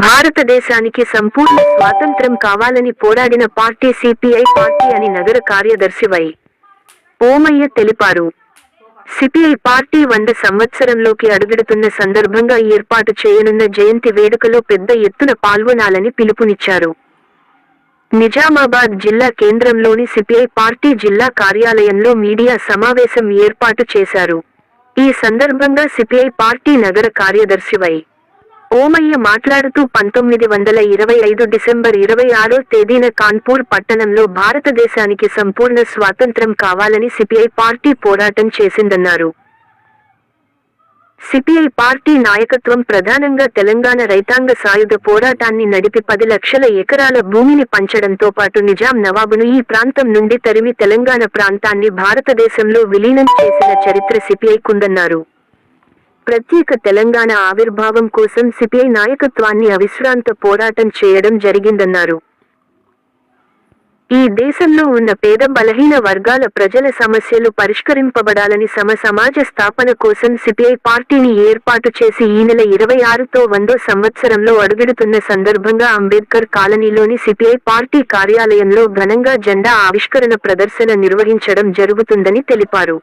భారతదేశానికి సంపూర్ణ స్వాతంత్ర్యం కావాలని పోరాడిన పార్టీ సిపిఐ పార్టీ అని నగర కార్యదర్శి వై. ఓమయ్య తెలిపారు. సిపిఐ పార్టీ వంద సంవత్సరంలోకి అడుగెడుతున్న సందర్భంగా ఏర్పాటు చేయనున్న జయంతి వేడుకలో పెద్ద ఎత్తున పాల్గొనాలని పిలుపునిచ్చారు. నిజామాబాద్ జిల్లా కేంద్రంలోని సిపిఐ పార్టీ జిల్లా కార్యాలయంలో మీడియా సమావేశం ఏర్పాటు చేశారు. ఈ సందర్భంగా సిపిఐ పార్టీ నగర కార్యదర్శి వై. ఓమయ్య మాట్లాడుతూ పంతొమ్మిది వందల ఇరవై ఐదు డిసెంబర్ ఇరవై ఆరో తేదీన కాన్పూర్ పట్టణంలో భారతదేశానికి సంపూర్ణ స్వాతంత్ర్యం కావాలని సిపిఐ పార్టీ పోరాటం చేసిందన్నారు. సిపిఐ పార్టీ నాయకత్వం ప్రధానంగా తెలంగాణ రైతాంగ సాయుధ పోరాటాన్ని నడిపి పది లక్షల ఎకరాల భూమిని పంచడంతో పాటు నిజాం నవాబును ఈ ప్రాంతం నుండి తరిమి తెలంగాణ ప్రాంతాన్ని భారతదేశంలో విలీనం చేసిన చరిత్ర సిపిఐకుందన్నారు ప్రత్యేక తెలంగాణ ఆవిర్భావం కోసం సిపిఐ నాయకత్వాన్ని అవిశ్రాంత పోరాటం చేయడం జరిగిందన్నారు. ఈ దేశంలో ఉన్న పేద బలహీన వర్గాల ప్రజల సమస్యలు పరిష్కరింపబడాలని సమ సమాజ స్థాపన కోసం సిపిఐ పార్టీని ఏర్పాటు చేసి ఈ నెల ఇరవై ఆరుతో వందో సంవత్సరంలో అడుగెడుతున్న సందర్భంగా అంబేద్కర్ కాలనీలోని సిపిఐ పార్టీ కార్యాలయంలో ఘనంగా జెండా ఆవిష్కరణ ప్రదర్శన నిర్వహించడం జరుగుతుందని తెలిపారు.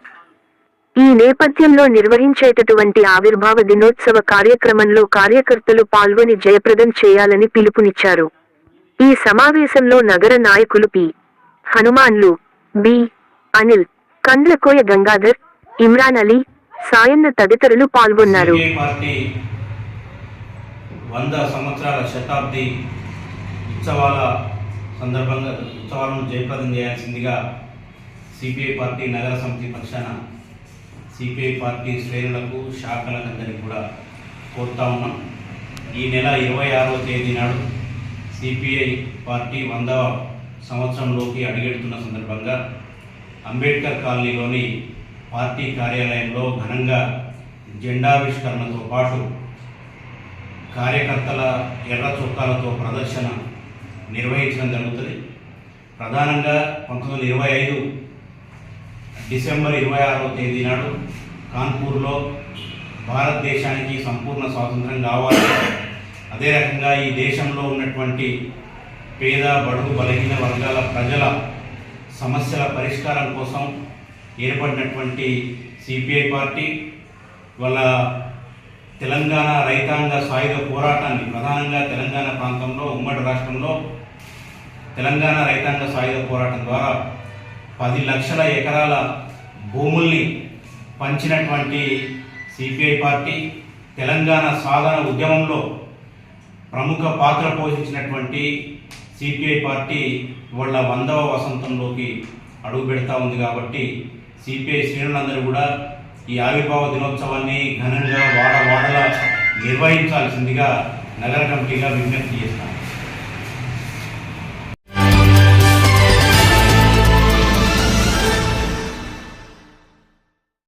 ఈ నేపథ్యంలో నిర్వహించేటటువంటి ఆవిర్భావ దినోత్సవ కార్యక్రమంలో కార్యకర్తలు పాల్గొని జయప్రదం చేయాలని పిలుపునిచ్చారు. ఈ సమావేశంలో నగర నాయకులు పి. హనుమాన్లు బి. అనిల్ కండ్లకోయ గంగాధర్ ఇమ్రాన్ అలీ సాయన్న తదితరులు పాల్గొన్నారు. వంద సంవత్సరాల శతాబ్ది ఉత్సవాల సందర్భంగా ఉత్సవాలను జయప్రదం చేయాల్సిందిగా సిపిఐ పార్టీ నగర సమితి పక్షాన సిపిఐ పార్టీ శ్రేణులకు శాఖలకందరికీ కూడా కోరుతా ఉన్నాం. ఈ నెల ఇరవై ఆరవ తేదీ నాడు సిపిఐ పార్టీ వందవ సంవత్సరంలోకి అడుగెడుతున్న సందర్భంగా అంబేద్కర్ కాలనీలోని పార్టీ కార్యాలయంలో ఘనంగా జెండావిష్కరణతో పాటు కార్యకర్తల ఎర్ర చొక్కాలతో ప్రదర్శన నిర్వహించడం జరుగుతుంది. ప్రధానంగా పంతొమ్మిది వందల ఇరవై ఐదు డిసెంబర్ ఇరవై ఆరవ తేదీ నాడు కాన్పూర్లో భారతదేశానికి సంపూర్ణ స్వాతంత్రం కావాలి. అదే రకంగా ఈ దేశంలో ఉన్నటువంటి పేద బడుగు బలహీన వర్గాల ప్రజల సమస్యల పరిష్కారం కోసం ఏర్పడినటువంటి సిపిఐ పార్టీ వాళ్ళ తెలంగాణ రైతాంగ సాయుధ పోరాటాన్ని ప్రధానంగా తెలంగాణ ప్రాంతంలో ఉమ్మడి రాష్ట్రంలో తెలంగాణ రైతాంగ సాయుధ పోరాటం ద్వారా పది లక్షల ఎకరాల భూముల్ని పంచినటువంటి సిపిఐ పార్టీ తెలంగాణ సాధన ఉద్యమంలో ప్రముఖ పాత్ర పోషించినటువంటి సిపిఐ పార్టీ వాళ్ళ వందవ వసంతంలోకి అడుగు పెడతా ఉంది కాబట్టి సిపిఐ శ్రేణులందరూ కూడా ఈ ఆవిర్భావ దినోత్సవాన్ని ఘనంగా వాడ వాడలా నిర్వహించాల్సిందిగా నగర కమిటీగా విజ్ఞప్తి చేస్తాను.